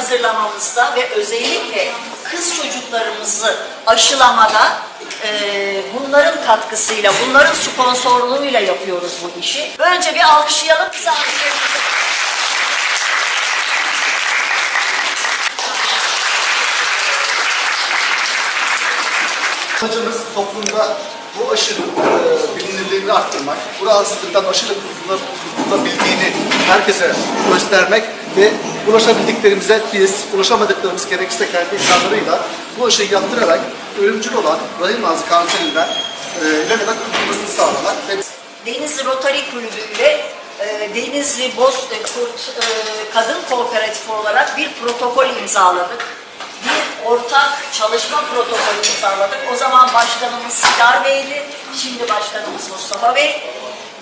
hazırlamamızda ve özellikle kız çocuklarımızı aşılamada e, bunların katkısıyla, bunların sponsorluğuyla yapıyoruz bu işi. Önce bir alkışlayalım bizi alkışlayalım. Amacımız toplumda bu aşının e, bilinirliğini arttırmak, bu rahatsızlıktan aşıyla kurtulabildiğini herkese göstermek ve ulaşabildiklerimize biz, ulaşamadıklarımız gerekirse kendi imkanlarıyla bu aşıyı yaptırarak ölümcül olan rahim ağzı kanserinden e, ne kadar kurtulmasını sağlamak Denizli Rotary Kulübü ile e, Denizli Boz e, Kurt e, Kadın Kooperatifi olarak bir protokol imzaladık. Bir ortak çalışma protokolü imzaladık. O zaman başkanımız Sidar Bey'di, şimdi başkanımız Mustafa Bey.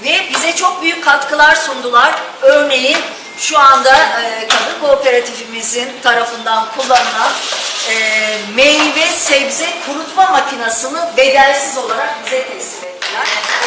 Ve bize çok büyük katkılar sundular. Örneğin şu anda e, Kadın Kooperatifimizin tarafından kullanılan e, meyve sebze kurutma makinesini bedelsiz olarak bize teslim ettiler.